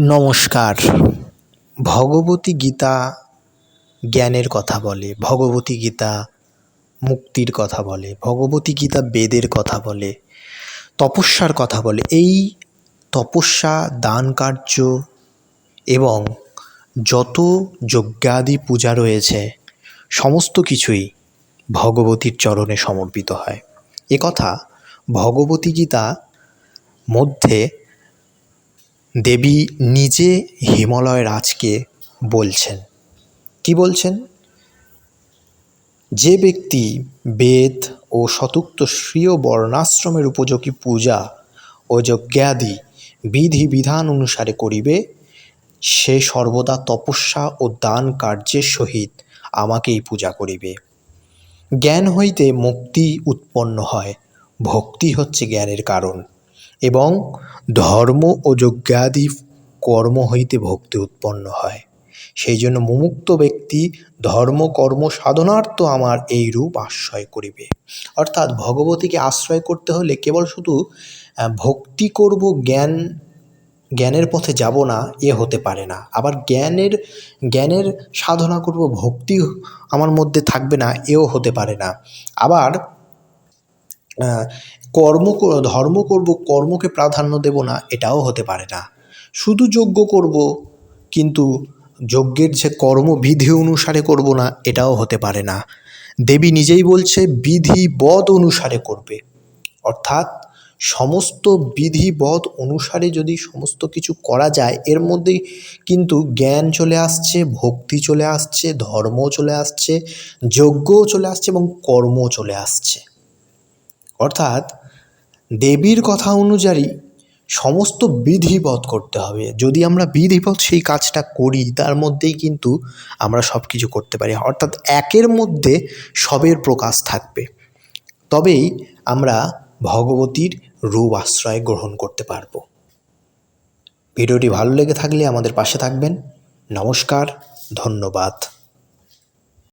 নমস্কার। ভগবতী গীতা জ্ঞানের কথা বলে, ভগবতী গীতা মুক্তির কথা বলে, ভগবতী গীতা বেদের কথা বলে, তপস্যার কথা বলে। এই তপস্যা, দান কার্য এবং যত যজ্ঞাদি পূজা রয়েছে, সমস্ত কিছুই ভগবতীর চরণে সমর্পিত হয়। একথা ভগবতী গীতা মধ্যে দেবী নিজে হিমালয় রাজকে বলছেন। কি বলছেন? যে ব্যক্তি বেদ ও শতুক্ত স্বীয় বর্ণাশ্রমের উপযোগী পূজা ও যজ্ঞাদি বিধি বিধান অনুসারে করিবে, সে সর্বদা তপস্যা ও দান কার্যের সহিত আমাকেই পূজা করিবে। জ্ঞান হইতে মুক্তি উৎপন্ন হয়, ভক্তি হচ্ছে জ্ঞানের কারণ। এবং ধর্ম ও যজ্ঞাদি কর্ম হইতে ভক্তি উৎপন্ন হয়। সেই জন্য মুমুক্ত ব্যক্তি ধর্ম, কর্ম, সাধনার্থ আমার এই রূপ আশ্রয় করিবে। অর্থাৎ ভগবতীকে আশ্রয় করতে হলে কেবল শুধু ভক্তি করব জ্ঞান, জ্ঞানের পথে যাব না, এ হতে পারে না। আবার জ্ঞানের জ্ঞানের সাধনা করব ভক্তি আমার মধ্যে থাকবে না, এও হতে পারে না। আবার কর্ম ধর্ম করব, কর্মকে প্রাধান্য দেব না, এটাও হতে পারে না। শুধু যজ্ঞ করব, কিন্তু যজ্ঞের যে কর্মবিধি অনুসারে করব না, এটাও হতে পারে না। দেবী নিজেই বলছে বিধিবৎ অনুসারে করবে। অর্থাৎ সমস্ত বিধিবৎ অনুসারে যদি সমস্ত কিছু করা যায়, এর মধ্যেই কিন্তু জ্ঞান চলে আসছে, ভক্তি চলে আসছে ধর্ম চলে আসছে, যজ্ঞও চলে আসছে এবং কর্মও চলে আসছে। অর্থাৎ দেবীর কথা অনুযায়ী সমস্ত বিধিবৎ করতে হবে। যদি আমরা বিধিবৎ সেই কাজটা করি, তার মধ্যেই কিন্তু আমরা সব কিছু করতে পারি। অর্থাৎ একের মধ্যে সবের প্রকাশ থাকবে। তবেই আমরা ভগবতীর রূপ আশ্রয় গ্রহণ করতে পারব। ভিডিওটি ভালো লেগে থাকলে আমাদের পাশে থাকবেন। নমস্কার, ধন্যবাদ।